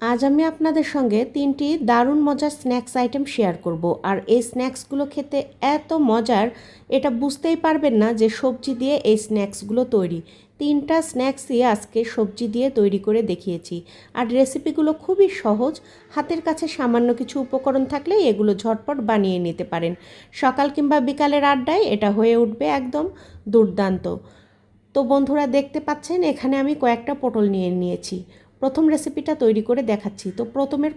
আজ আমি আপনাদের সঙ্গে তিনটি দারুণ মজার স্ন্যাক্স আইটেম শেয়ার করব। আর এই স্ন্যাক্সগুলো খেতে এত মজার, এটা বুঝতেই পারবেন না যে সবজি দিয়ে এই স্ন্যাক্সগুলো তৈরি। তিনটা স্ন্যাক্সই আজকে সবজি দিয়ে তৈরি করে দেখিয়েছি। আর রেসিপিগুলো খুবই সহজ, হাতের কাছে সামান্য কিছু উপকরণ থাকলে এগুলো ঝটপট বানিয়ে নিতে পারেন। সকাল কিংবা বিকালের আড্ডায় এটা হয়ে উঠবে একদম দুর্দান্ত। তো বন্ধুরা দেখতে পাচ্ছেন, এখানে আমি কয়েকটা পটল নিয়ে নিয়েছি। প্রথম রেসিপিটা তৈরি করে দেখাচ্ছি। তো প্রথমের,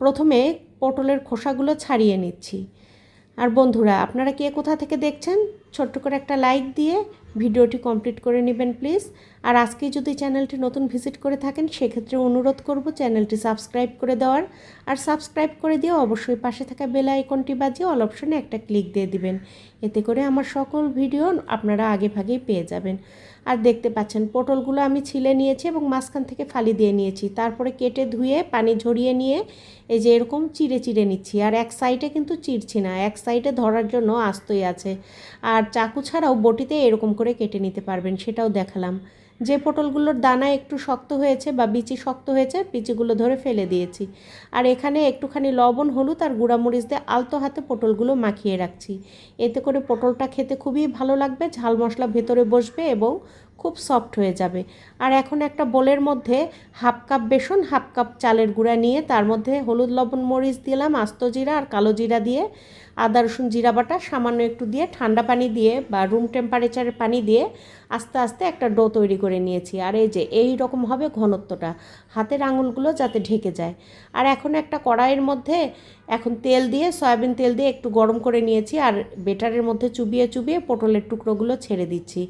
প্রথমে পটলের খোসাগুলো ছাড়িয়ে নিচ্ছি। আর বন্ধুরা, আপনারা কে কোথা থেকে দেখছেন, ছোট্ট করে একটা লাইক দিয়ে ভিডিওটি কমপ্লিট করে নেবেন প্লিজ আর আজকে যদি চ্যানেলটি নতুন ভিজিট করে থাকেন, সেক্ষেত্রে অনুরোধ করব চ্যানেলটি সাবস্ক্রাইব করে দেওয়ার। আর সাবস্ক্রাইব করে দিয়ে অবশ্যই পাশে থাকা বেল আইকনটি বাজিয়ে অল অপশনে একটা ক্লিক দিয়ে দিবেন। এতে করে আমার সকল ভিডিও আপনারা আগে ভাগেই পেয়ে যাবেন। আর দেখতে পাচ্ছেন, পটলগুলো আমি ছিলে নিয়েছি এবং মাঝখান থেকে ফালি দিয়ে নিয়েছি। তারপরে কেটে ধুয়ে, পানি ঝরিয়ে নিয়ে এই যে এরকম চিড়ে চিড়ে নিচ্ছি। আর এক সাইডে কিন্তু চিড়ছি না, এক সাইডে ধরার জন্য আস্তই আছে। আর চাকু ছাড়াও বটিতে এরকম করে কেটে নিতে পারবেন, সেটাও দেখালাম। যে পটলগুলোর দানা একটু শক্ত হয়েছে বা বিচি শক্ত হয়েছে, বিচিগুলো ধরে ফেলে দিয়েছি। আর এখানে একটুখানি লবণ, হলুদ আর গুঁড়ামরিচ দিয়ে আলতো হাতে পটলগুলো মাখিয়ে রাখছি। এতে করে পটলটা খেতে খুবই ভালো লাগবে, ঝাল মশলা ভেতরে বসবে এবং খুব সফট হয়ে যাবে। আর এখন একটা বোলের মধ্যে হাফ কাপ বেসন হাফ কাপ চালের গুঁড়া নিয়ে তার মধ্যে হলুদ, লবণ, মরিচ দিলাম, আস্ত জিরা আর কালো জিরা দিয়ে, আদা, রসুন, জিরা বাটা সামান্য একটু দিয়ে ঠান্ডা পানি দিয়ে বা রুম টেম্পারেচারের পানি দিয়ে আস্তে আস্তে একটা ডো তৈরি করে নিয়েছি। আর এই যে, এই রকম হবে ঘনত্বটা, হাতের আঙুলগুলো যাতে ঢেকে যায়। আর এখন একটা কড়াইয়ের মধ্যে এখন তেল দিয়ে, সয়াবিন তেল দিয়ে একটু গরম করে নিয়েছি আর বেটারের মধ্যে চুবিয়ে চুবিয়ে পটলের টুকরোগুলো ছেড়ে দিচ্ছি।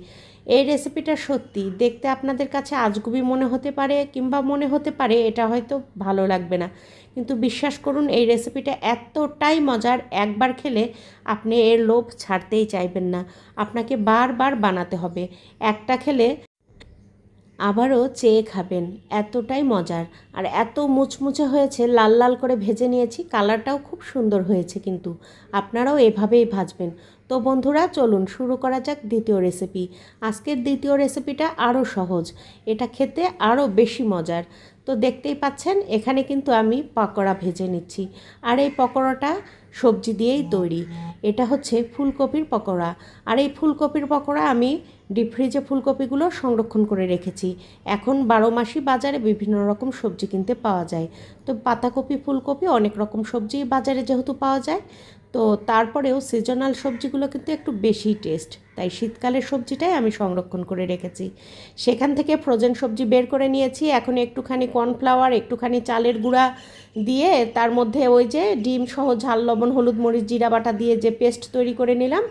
এই রেসিপিটা সত্যি। দেখতে আপনাদের কাছে আজগুবি মনে হতে পারে কিংবা মনে হতে পারে এটা হয়তো ভালো লাগবে না। কিন্তু বিশ্বাস করুন, এই রেসিপিটা এতটাই মজার, একবার খেলে আপনি এর লোভ ছাড়তেই চাইবেন না। আপনাকে বারবার বানাতে হবে। একটা খেলে আবারও চেয়ে খাবেন, এতটাই মজার। আর এত মুচমুচে হয়েছে, লাল লাল করে ভেজে নিয়েছি, কালারটাও খুব সুন্দর হয়েছে কিন্তু। আপনারাও এভাবেই ভাজবেন। তো বন্ধুরা, চলুন শুরু করা যাক দ্বিতীয় রেসিপি আজকের দ্বিতীয় রেসিপিটা আরও সহজ, এটা খেতে আরও বেশি মজার। তো দেখতেই পাচ্ছেন, এখানে কিন্তু আমি পকোড়া ভেজে নিচ্ছি। আর এই পকোড়াটা সবজি দিয়েই তৈরি। এটা হচ্ছে ফুলকপির পকোড়া। আর এই ফুলকপির পকোড়া আমি ডিপ ফ্রিজে ফুলকপিগুলো সংরক্ষণ করে রেখেছি। এখন বারো মাসই বাজারে বিভিন্ন রকম সবজি কিনতে পাওয়া যায়। তো পাতাকপি, ফুলকপি, অনেক রকম সবজি বাজারে যেহেতু পাওয়া যায় তো তারপরেও সিজনাল সবজিগুলো কিন্তু একটু বেশি টেস্ট তাই শীতকালের সবজিটাই আমি সংরক্ষণ করে রেখেছি। সেখান থেকে ফ্রোজেন সবজি বের করে নিয়েছি, এখন একটুখানি কর্নফ্লাওয়ার একটুখানি চালের গুঁড়া দিয়ে তার মধ্যে ওই যে ডিম সহ ঝাল, লবণ, হলুদ, মরিচ, জিরা বাটা দিয়ে যে পেস্ট তৈরি করে নিলাম,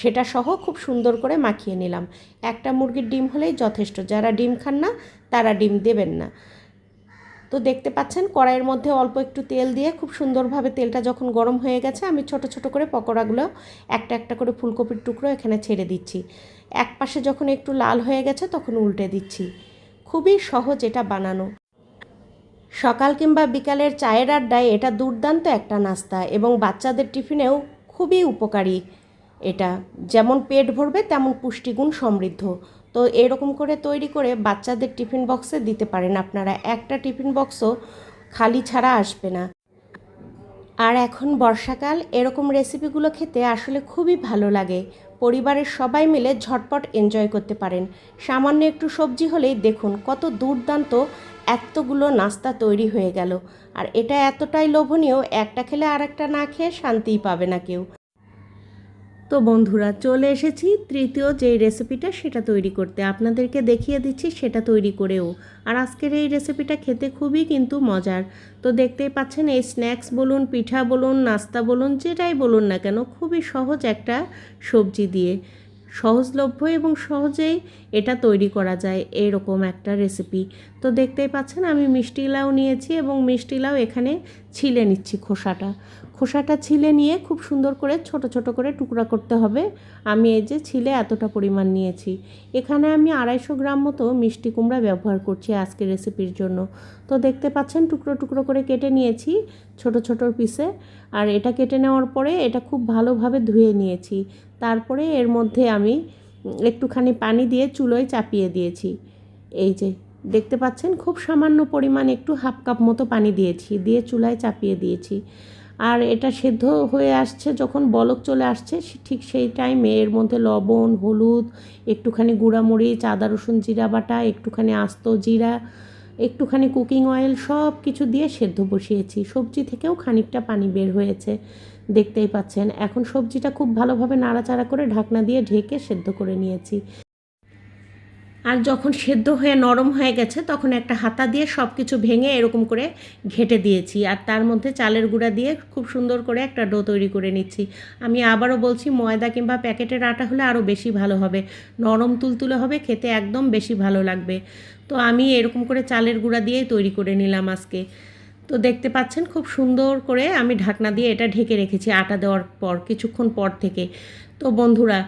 সেটা সহ খুব সুন্দর করে মাখিয়ে নিলাম। একটা মুরগির ডিম হলেই যথেষ্ট, যারা ডিম খান না, তারা ডিম দেবেন না। তো দেখতে পাচ্ছেন, কড়াইয়ের মধ্যে অল্প একটু তেল দিয়ে খুব সুন্দরভাবে তেলটা যখন গরম হয়ে গেছে, আমি ছোট ছোট করে পকোড়াগুলো একটা একটা করে ফুলকপির টুকরো এখানে ছেড়ে দিচ্ছি। এক পাশে যখন একটু লাল হয়ে গেছে, তখন উল্টে দিচ্ছি। খুবই সহজ এটা বানানো। সকাল কিংবা বিকালের চায়ের আড্ডায় এটা দুর্দান্ত একটা নাস্তা এবং বাচ্চাদের টিফিনেও খুবই উপকারী এটা। যেমন পেট ভরবে, তেমন পুষ্টিগুণ সমৃদ্ধ। তো এরকম করে তৈরি করে বাচ্চাদের টিফিন বক্সে দিতে পারেন আপনারা। একটা টিফিন বক্সও খালি ছাড়া আসবে না। আর এখন বর্ষাকাল, এরকম রেসিপিগুলো খেতে আসলে খুবই ভালো লাগে। পরিবারের সবাই মিলে ঝটপট এনজয় করতে পারেন। সামান্য একটু সবজি হলেই দেখুন কত দুর্দান্ত এতগুলো নাস্তা তৈরি হয়ে গেল। আর এটা এতটাই লোভনীয়, একটা খেলে আর একটা না খেয়ে শান্তিই পাবে না কেউ। তো বন্ধুরা, চলে এসেছি তৃতীয় যেই রেসিপিটা সেটা তৈরি করতে। আপনাদেরকে দেখিয়ে দিচ্ছি সেটা তৈরি করেও। আর আজকের এই রেসিপিটা খেতে খুবই কিন্তু মজার। তো দেখতেই পাচ্ছেন, এই স্ন্যাক্স বলুন, পিঠা বলুন, নাস্তা বলুন, যেটাই বলুন না কেন, খুবই সহজ একটা সবজি দিয়ে। সহজলভ্য এবং সহজেই এটা তৈরি করা যায়, এরকম একটা রেসিপি তো দেখতেই পাচ্ছেন আমি মিষ্টি লাউ নিয়েছি এবং মিষ্টি লাউ এখানে ছিলে নিচ্ছি খোসাটা। খোসাটা ছিলে নিয়ে খুব সুন্দর করে ছোট ছোট করে টুকরা করতে হবে। আমি এই যে ছিলে এতটা পরিমাণ নিয়েছি। এখানে আমি আড়াইশো গ্রাম মতো মিষ্টি কুমড়া ব্যবহার করছি আজকের রেসিপির জন্য। তো দেখতে পাচ্ছেন টুকরো টুকরো করে কেটে নিয়েছি ছোট ছোট পিসে। আর এটা কেটে নেওয়ার পরে এটা খুব ভালোভাবে ধুয়ে নিয়েছি। তারপরে এর মধ্যে আমি একটুখানি পানি দিয়ে চুলোয় চাপিয়ে দিয়েছি। এই যে দেখতে পাচ্ছেন, খুব সামান্য পরিমাণ একটু হাফ কাপ মতো পানি দিয়েছি, দিয়ে চুলায় চাপিয়ে দিয়েছি। আর এটা সেদ্ধ হয়ে আসছে, যখন বলক চলে আসছে ঠিক সেই টাইমে এর মধ্যে লবণ, হলুদ, একটুখানি গুঁড়ামরিচ, আদা, রসুন জিরা বাটা, একটুখানি আস্ত জিরা, একটুখানি কুকিং অয়েল সব কিছু দিয়ে সেদ্ধ বসিয়েছি। সবজি থেকেও খানিকটা পানি বের হয়েছে, দেখতেই পাচ্ছেন। এখন সবজিটা খুব ভালোভাবে নাড়াচাড়া করে ঢাকনা দিয়ে ঢেকে সেদ্ধ করে নিয়েছি। আর যখন সেদ্ধ হয়ে নরম হয়ে গেছে, তখন একটা হাতা দিয়ে সব কিছু ভেঙে এরকম করে ঘেটে দিয়েছি। আর তার মধ্যে চালের গুঁড়া দিয়ে খুব সুন্দর করে একটা ডো তৈরি করে নিচ্ছি। আমি আবারও বলছি, ময়দা কিংবা প্যাকেটের আটা হলে আরও বেশি ভালো হবে। নরম তুলতুলে হবে, খেতে একদম বেশি ভালো লাগবে। তো আমি এরকম করে চালের গুঁড়া দিয়েই তৈরি করে নিলাম আজকে। তো দেখতে পাচ্ছেন, খুব সুন্দর করে আমি ঢাকনা দিয়ে এটা ঢেকে রেখেছি আটা দেওয়ার পর, কিছুক্ষণ পর থেকে। তো বন্ধুরা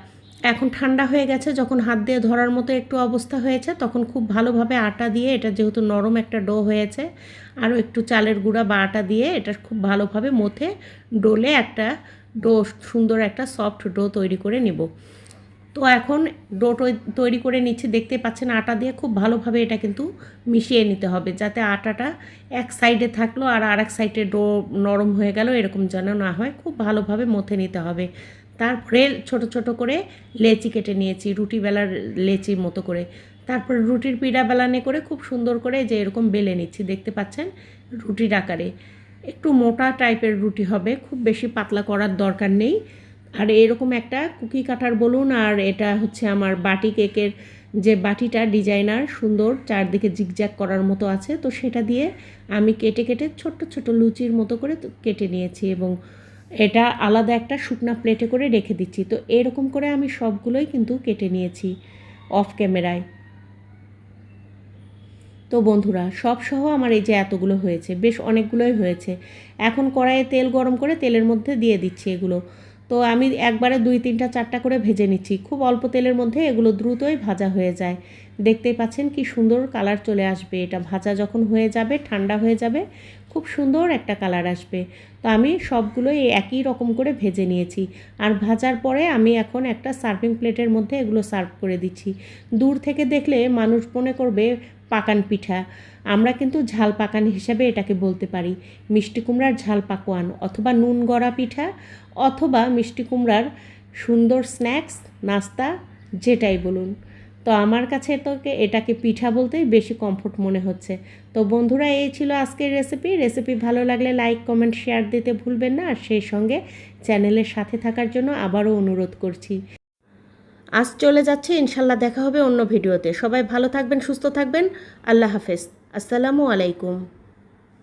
এখন ঠান্ডা হয়ে গেছে, যখন হাত দিয়ে ধরার মতো একটু অবস্থা হয়েছে, তখন খুব ভালোভাবে আটা দিয়ে এটা যেহেতু নরম একটা ডো হয়েছে, আরও একটু চালের গুঁড়া বা আটা দিয়ে এটা খুব ভালোভাবে মথে ডোলে একটা ডো, সুন্দর একটা সফট ডো তৈরি করে নিব। তো এখন ডো তৈরি করে নিচ্ছি, দেখতে পাচ্ছেন আটা দিয়ে খুব ভালোভাবে এটা কিন্তু মিশিয়ে নিতে হবে, যাতে আটাটা এক সাইডে থাকল আর আর এক সাইডে ডো নরম হয়ে গেল, এরকম যেন না হয়, খুব ভালোভাবে মথে নিতে হবে। তারপরে ছোট ছোট করে লেচি কেটে নিয়েছি, রুটি বেলার লেচির মতো করে। তারপর রুটির পিড়া বেলানে করে খুব সুন্দর করে যে এরকম বেলে নিচ্ছি, দেখতে পাচ্ছেন? রুটির আকারে। একটু মোটা টাইপের রুটি হবে, খুব বেশি পাতলা করার দরকার নেই। আর এরকম একটা কুকি কাটার বলুন, আর এটা হচ্ছে আমার বাটি কেকের যে বাটিটা, ডিজাইনার, সুন্দর, চারদিকে জিগজ্যাগ করার মতো আছে। তো সেটা দিয়ে আমি কেটে কেটে ছোট্ট ছোট লুচির মতো করে কেটে নিয়েছি এবং এটা আলাদা একটা শুকনা প্লেটে করে রেখে দিচ্ছি। তো এরকম করে আমি সবগুলোই কিন্তু কেটে নিয়েছি অফ ক্যামেরায় তো বন্ধুরা, সব সহ আমার এই যে এতগুলো হয়েছে, বেশ অনেকগুলোই হয়েছে। এখন কড়াইয়ে তেল গরম করে তেলের মধ্যে দিয়ে দিচ্ছি এগুলো। তো আমি একবারে দুই, তিনটা, চারটা করে ভেজে নিচ্ছি। খুব অল্প তেলের মধ্যে এগুলো দ্রুতই ভাজা হয়ে যায়। দেখতেই পাচ্ছেন কি সুন্দর কালার চলে আসবে। এটা ভাজা যখন হয়ে যাবে, ঠান্ডা হয়ে যাবে খুব সুন্দর একটা কালার আসবে। তো আমি সবগুলোই একই রকম করে ভেজে নিয়েছি। আর ভাজার পরে আমি এখন একটা সার্ভিং প্লেটের মধ্যে এগুলো সার্ভ করে দিচ্ছি। দূর থেকে দেখলে মানুষ মনে করবে পাকান পিঠা। আমরা কিন্তু ঝাল পাকান হিসাবে এটাকে বলতে পারি। মিষ্টি কুমড়ার ঝাল পাকোয়ান অথবা নুন গড়া পিঠা অথবা মিষ্টি কুমড়ার সুন্দর স্ন্যাক্স নাস্তা, যেটাই বলুন। তো আমার কাছে তোকে এটাকে পিঠা বলতেই বেশি কমফোর্ট মনে হচ্ছে। তো বন্ধুরা, এই ছিল আজকের রেসিপি রেসিপি ভালো লাগলে লাইক কমেন্ট শেয়ার দিতে ভুলবেন না। আর সেই সঙ্গে চ্যানেলের সাথে থাকার জন্য আবারও অনুরোধ করছি। আজ চলে যাচ্ছে। ইনশাল্লাহ দেখা হবে অন্য ভিডিওতে সবাই ভালো থাকবেন, সুস্থ থাকবেন। আল্লাহ হাফেজ। আসসালামু আলাইকুম।